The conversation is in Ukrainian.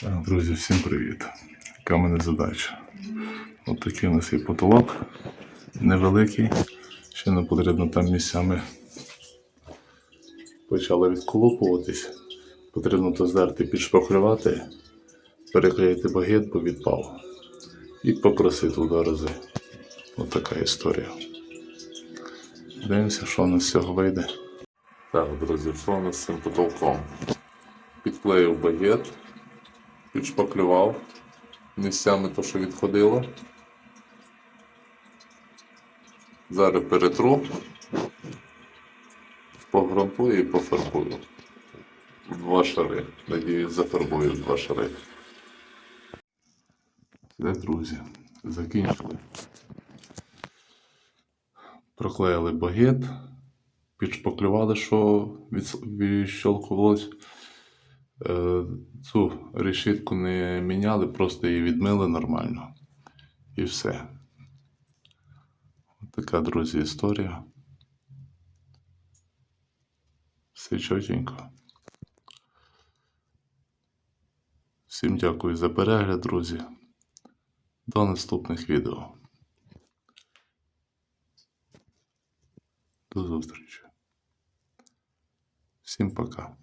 Друзі, всім привіт. Яка в мене задача? От такий у нас є потолок. Невеликий. Ще не потрібно там місцями почало відколупуватись. Потрібно то здерти, підшпаклювати, переклеїти багет, бо відпав. І попросити у два рази. Ось така історія. Дивимося, що у нас з цього вийде. Так, друзі, що у нас з цим потолком? Підклеїв багет підшпаклював місцями то, що відходило. Зараз перетру, погрунтую і пофарбую. Два шари. Надіюсь, зафарбую два шари. Все, друзі, закінчили. Проклеїли багет, підшпаклювали, що від- відщолкувалось. Е, Цю решітку не міняли, просто її відмили нормально. І все. От така, друзі, історія. Все чотенько. Всім дякую за перегляд, друзі. До наступних відео. До зустрічі. Всім пока.